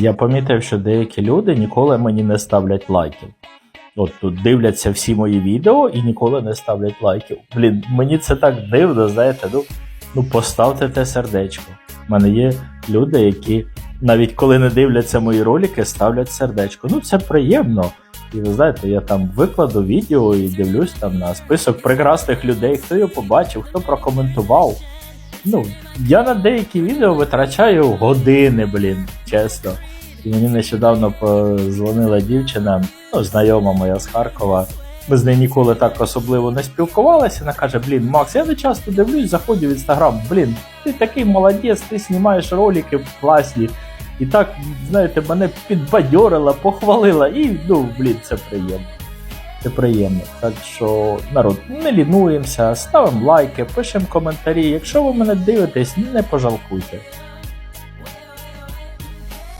Я помітив, що деякі люди ніколи мені не ставлять лайків. От тут дивляться всі мої відео і ніколи не ставлять лайків. Блін, мені це так дивно, знаєте, ну, ну поставте те сердечко. У мене є люди, які навіть коли не дивляться мої ролики, ставлять сердечко. Ну, це приємно. І ви знаєте, я там викладу відео і дивлюсь там на список прекрасних людей, хто його побачив, хто прокоментував. Ну, я на деякі відео витрачаю години, блін, чесно. І мені нещодавно позвонила дівчина, ну, знайома моя з Харкова. Ми з нею ніколи так особливо не спілкувалися. Вона каже: Блін, Макс, я не часто дивлюсь, заходжу в інстаграм. Блін, ти такий молодець, ти знімаєш ролики класні. І так, знаєте, мене підбадьорила, похвалила, і ну, блін, це приємно. Це. Так що, народ, не лінуємося, ставимо лайки, пишемо коментарі. Якщо ви мене дивитесь, не пожалкуйте.